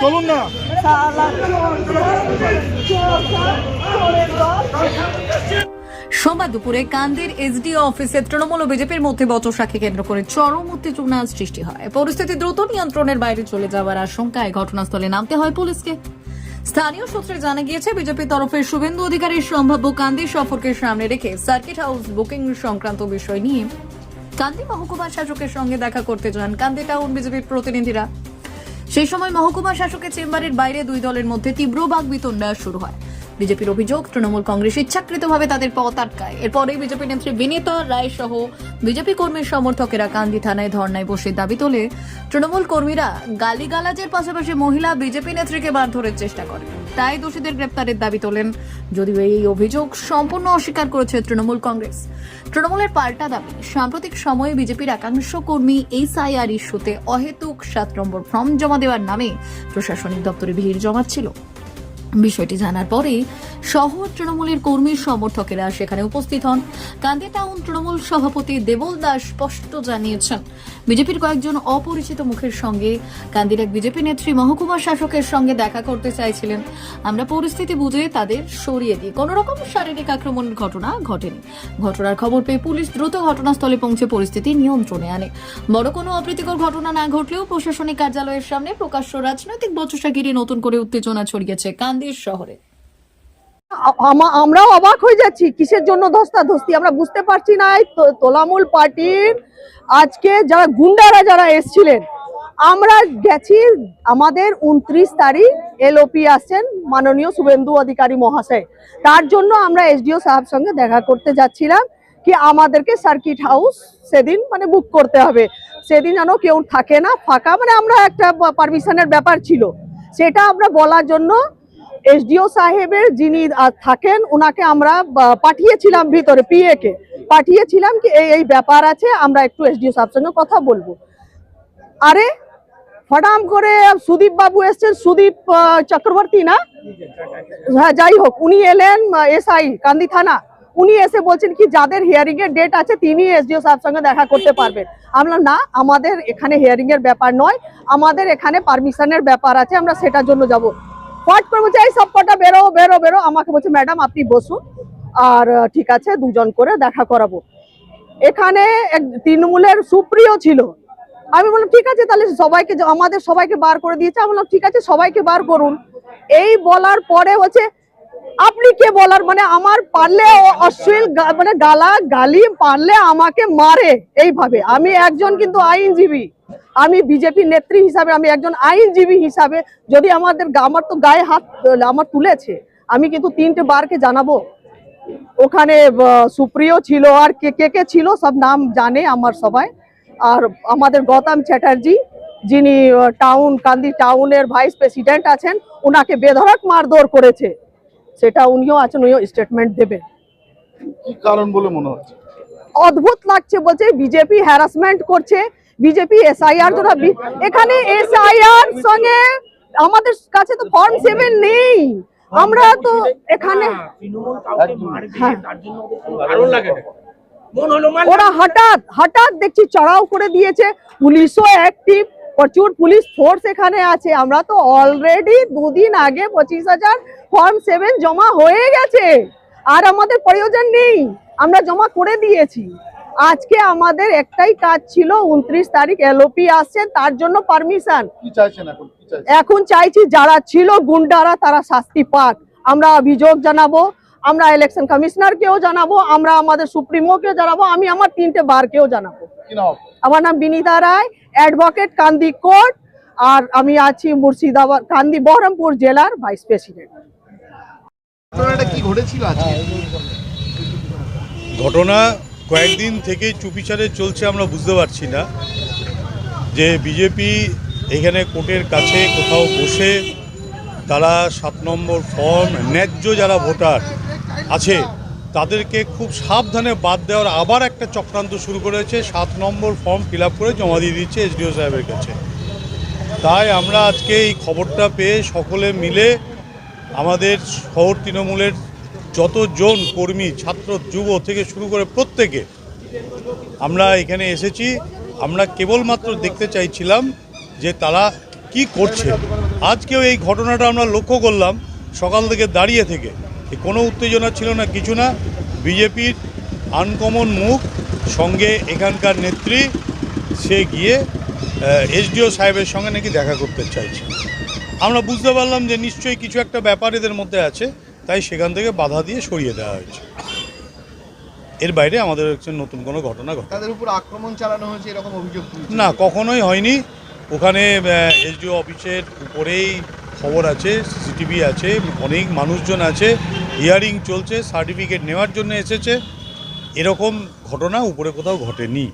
চলুন না সোমবার দুপুরে কান্দির এসডিও অফিসে তৃণমূল ও বিজেপির মধ্যে বচসাকে কেন্দ্র করে চরম উত্তেজনা সৃষ্টি হয়। পরিস্থিতি দ্রুত নিয়ন্ত্রণের বাইরে চলে যাওয়ার আশঙ্কায় ঘটনাস্থলে নামতে হয় পুলিশকে। স্থানীয় সূত্রে জানা গিয়েছে, বিজেপির তরফে শুভেন্দু অধিকারীর সম্ভাব্য কান্দি সফরকে সামনে রেখে সার্কিট হাউস বুকিং সংক্রান্ত বিষয় নিয়ে কান্দি মহকুমা শাসকের সঙ্গে দেখা করতে যান কান্দি টাউন বিজেপির প্রতিনিধিরা। সেই সময় মহকুমা শাসকের চেম্বারের বাইরে দুই দলের মধ্যে তীব্র বাগবিতণ্ডা শুরু হয়। বিজেপির অভিযোগ, তৃণমূল কংগ্রেস ইচ্ছাকৃতভাবে তাদের পথ আটকায়। এরপরে বিজেপি নেত্রী বিনীতা রায় সহ বিজেপি কর্মীর সমর্থকেরা কান্দি থানায় ধর্নায় বসে দাবি তোলে। তৃণমূল কর্মীরা গালিগালাজের পাশাপাশি মহিলা বিজেপি নেত্রীকে মারধরের চেষ্টা করে। তাই দোষীদের গ্রেপ্তারের দাবি তোলেন। যদিও এই অভিযোগ সম্পূর্ণ অস্বীকার করেছে তৃণমূল কংগ্রেস। তৃণমূলের পাল্টা দাবি, সাম্প্রতিক সময়ে বিজেপির একাংশ কর্মী এইচআইআর ইস্যুতে অহেতুক সাত নম্বর ফর্ম জমা দেওয়ার নামে প্রশাসনিক দপ্তরে ভিড় জমাচ্ছিল। বিষয়টি জানার পরে শহর তৃণমূলের কর্মী সমর্থকেরা সেখানে উপস্থিত হন। কান্দি টাউন তৃণমূল সভাপতি দেবল দাস স্পষ্ট জানিয়েছেন, বিজেপির কয়েকজন অপরিচিত মুখের সঙ্গে কান্দির এক বিজেপি নেত্রী মহকুমা শাসকের সঙ্গে দেখা করতে চাইছিলেন। আমরা পরিস্থিতি বুঝে তাদের সরিয়ে দিই। কোনো রকম শারীরিক আক্রমণের ঘটনা ঘটেনি। ঘটনার খবর পেয়ে পুলিশ দ্রুত ঘটনাস্থলে পৌঁছে পরিস্থিতি নিয়ন্ত্রণে আনে। বড় কোনো অপ্রীতিকর ঘটনা না ঘটলেও প্রশাসনিক কার্যালয়ের সামনে প্রকাশ্য রাজনৈতিক বচসা ঘিরে নতুন করে উত্তেজনা ছড়িয়েছে কান্দির শহরে। আমরাও অবাক হয়ে যাচ্ছি, কিসের জন্য ধস্তা ধস্তি আমরা বুঝতে পারছি না তোলামূল পার্টির আজকে যারা গুন্ডারা যারা এসছিলেন, আমরা গেছি, আমাদের উনত্রিশ তারিখ এলওপি আসছেন মাননীয় শুভেন্দু অধিকারী মহাশয়। তার জন্য আমরা এসডিও সাহেব সঙ্গে দেখা করতে যাচ্ছিলাম কি আমাদেরকে সার্কিট হাউস সেদিন মানে বুক করতে হবে। সেদিন যেন কেউ থাকে না, ফাঁকা মানে আমরা একটা পারমিশনের ব্যাপার ছিল। সেটা আমরা বলার জন্য এসডিও সাহেবের যিনি থাকেন ওনাকে আমরা পাঠিয়েছিলাম ভিতরে পিএ কে পাঠিয়েছিলাম কি, এই এই ব্যাপার আছে, আমরা একটু এসডিও সাহেব সঙ্গে কথা বলব। আরে, ফটাম করে সুদীপ বাবু এসছেন, সুদীপ চক্রবর্তী না? হ্যাঁ যাই হোক, উনি এলেন এসআই, কান্দি থানা। উনি এসে বলছেন কি, যাদের হিয়ারিং এর ডেট আছে, তিনি এসডিও সাহেব সঙ্গে দেখা করতে পারবেন। আমরা না, আমাদের এখানে হিয়ারিং এর ব্যাপার নয়, আমাদের এখানে পারমিশনের ব্যাপার আছে, আমরা সেটার জন্য যাব। ফট করে বলছে, এই সব কটা বেরো বেরো বেরো, আমাকে বলছে, ম্যাডাম, আপনি বসুন, আর ঠিক আছে, দুজন করে দেখা করাবো। এখানে এক তৃণমূলের সুপ্রিয় ছিল। আমি বললাম, ঠিক আছে, তাহলে সবাইকে, আমাদের সবাইকে বার করে দিয়েছে। আমি বললাম, ঠিক আছে, সবাইকে বার করুন। এই বলার পরে হচ্ছে আপনি কে বলার? মানে আমার পারলে অশ্লীল মানে গালা গালি পারলে আমাকে মারে। এইভাবে। আমি একজন কিন্তু আইনজীবী। আমি বিজেপি নেত্রী হিসাবে আমি একজন আইনজীবী হিসাবে যদি আমাদের আমার তো গায়ে হাত আমার তুলেছে আমি কিন্তু তিনটে বারকে জানাব। ওখানে সুপ্রিয় ছিল আর কে কে কে ছিল সব নাম জানে আমার সবাই। আর আমাদের গৌতম চ্যাটার্জি যিনি টাউন কান্দি টাউনের ভাইস প্রেসিডেন্ট আছেন ওনাকে বেধড়ক মারধর করেছে। সেটা উনিও আছেন উনিও স্টেটমেন্ট দেবেন। কি কারণ বলে মনে হচ্ছে? অদ্ভুত লাগছে বলছে বিজেপি হ্যারাসমেন্ট করছে বিজেপি এসআইআর বি- এখানে এসআইআর সঙ্গে আমাদের কাছে তো ফর্ম সেভেন নেই। আমরা তো এখানে হ্যাঁ। ওরা হঠাৎ হঠাৎ দেখছি চড়াও করে দিয়েছে। পুলিশও অ্যাক্টিভ প্রচুর পুলিশ ফোর্স এখানে আছে। আমরা তো অলরেডি দুদিন আগে পঁচিশ হাজার ফর্ম সেভেন জমা হয়ে গেছে। আর আমাদের প্রয়োজন নেই। আমরা জমা করে দিয়েছি। আজকে আমাদের একটাই কাজ ছিল উনত্রিশ তারিখ এলওপি আসছে তার জন্য পারমিশন এখন? কি চাইছেন? এখন চাইছি যারা ছিল গুন্ডারা তারা শাস্তি পাক। আমরা অভিযোগ জানাব আমরা ইলেকশন কমিশনারকেও জানাব আমরা আমাদের সুপ্রিমোকেও জানাব আমি আমার তিনটে বারকেও জানাব। আমার নাম বিনীতা রায় অ্যাডভোকেট কান্দি কোর্ট আর আমি আছি মুর্শিদাবাদ কান্দি বহরমপুর জেলার ভাইস প্রেসিডেন্ট ঘটনাটা কি ঘটেছিল আজকে? ঘটনা কয়েকদিন থেকে চুপিচারে চলছে, আমরা বুঝতে পারছি না যে বিজেপি এখানে কোর্টের কাছে কোথাও বসে তারা সাত নম্বর ফর্ম, ন্যায্য যারা ভোটার আছে, তাদেরকে খুব সাবধানে বাদ দেওয়ার আবার একটা চক্রান্ত শুরু করেছে, সাত নম্বর ফর্ম ফিল করে জমা দিয়ে দিচ্ছে এসডিও সাহেবের কাছে। তাই আমরা আজকে এই খবরটা পেয়ে সকলে মিলে আমাদের শহর তৃণমূলের যতজন কর্মী, ছাত্র, যুব থেকে শুরু করে প্রত্যেকে আমরা এখানে এসেছি। আমরা কেবলমাত্র দেখতে চাইছিলাম যে তারা কি করছে। আজকেও এই ঘটনাটা আমরা লক্ষ্য করলাম সকাল থেকে দাঁড়িয়ে থেকে। কোনো উত্তেজনা ছিল না, কিছু না। বিজেপির আনকমন মুখ, সঙ্গে এখানকার নেত্রী, সে গিয়ে এসডিও সাহেবের সঙ্গে নাকি দেখা করতে চাইছে। আমরা বুঝতে পারলাম যে নিশ্চয়ই কিছু একটা ব্যাপার এদের মধ্যে আছে। তাই সেখান থেকে বাধা দিয়ে সরিয়ে দেওয়া হয়েছে। এর বাইরে আমাদের হচ্ছে নতুন কোনো ঘটনা ঘটে তাদের উপর আক্রমণ চালানো হয়েছে এরকম অভিযোগ না কখনোই হয়নি। ওখানে এসডিও অফিসের উপরেই খবর আছে সিসিটিভি আছে অনেক মানুষজন আছে হিয়ারিং চলছে সার্টিফিকেট নেওয়ার জন্য এসেছে। এরকম ঘটনা উপরে কোথাও ঘটেনি।